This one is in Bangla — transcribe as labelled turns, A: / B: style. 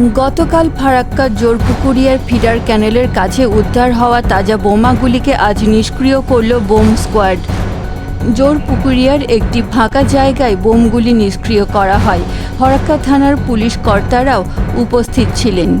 A: গতকাল ফারাক্কা জোরপুকুরিয়ার ফিডার ক্যানেলের কাছে উদ্ধার হওয়া তাজা বোমাগুলিকে আজ নিষ্ক্রিয় করল বোম স্কোয়াড। জোরপুকুরিয়ার একটি ফাঁকা জায়গায় বোমগুলি নিষ্ক্রিয় করা হয়। ফরাক্কা থানার পুলিশ কর্তারাও উপস্থিত ছিলেন।